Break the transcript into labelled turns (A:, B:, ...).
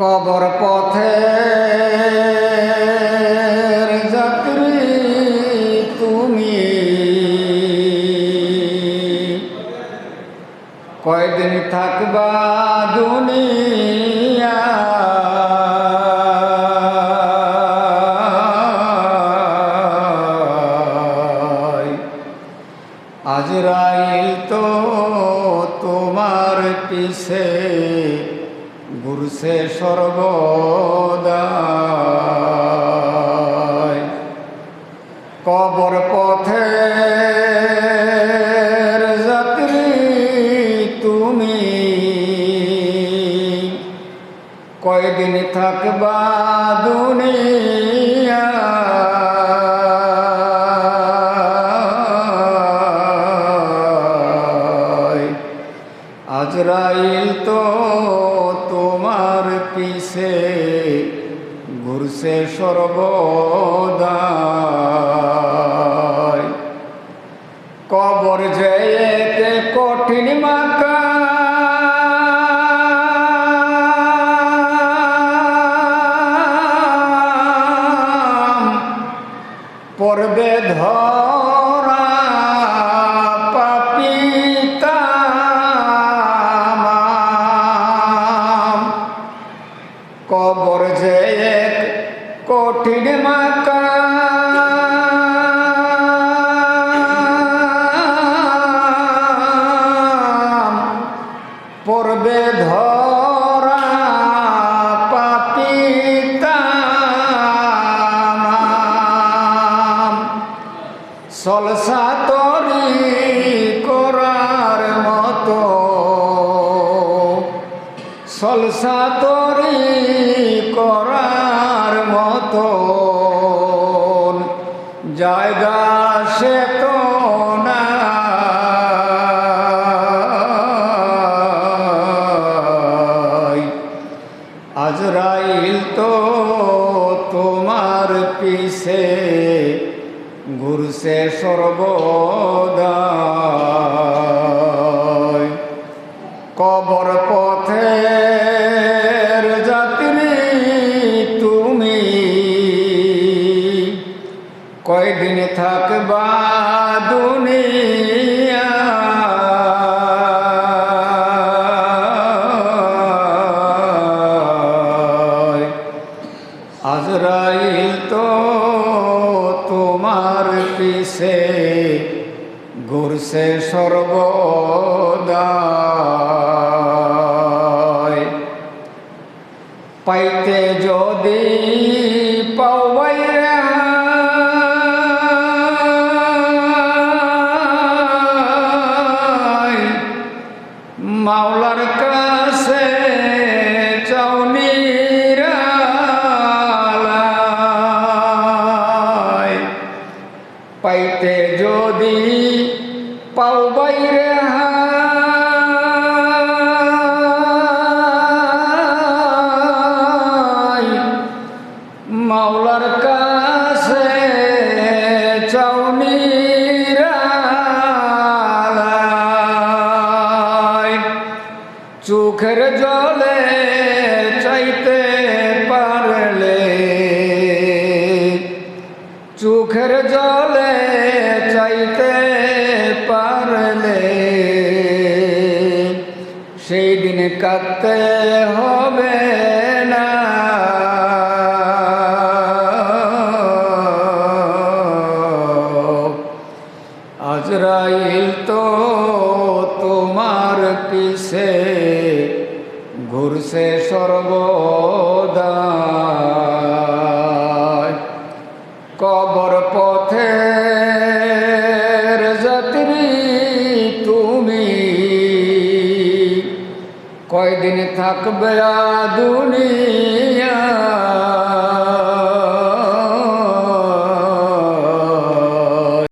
A: কবর পথে যাত্রী তুমি। কয়দিন থাকবা দুনিয়া? আজরাইল তো তোমার পিছে। ঘুরছে সর্বদাই। কবর পথে তুমি। কয়দিন থাকবা দুনিয়া। আজরাইল তো পিছে ঘুরছে সর্বদাই। কবর যে এক কঠিন মাকা পর্বে ধরা সলসা তরি করার মতো। সলসা তরি করার মতো। জায়গা সে তো না। আজরাইল তো তোমার পিছে। ঘুরছে সর্বদাই। কবর পথে যাত্রী কয়দিন থাকবা দুনিয়া? আজরাইল পিছে ঘুরছে সর্বদাই। পাইতে যদি পাওয়াই মাওলার কাছে পাইতে যদি কাঁদতে হবে না। আজরাইল তো তোমার পিছে ঘুরছে সর্বদাই। কবর পথে কয়দিন থাকবে আ দুনিয়া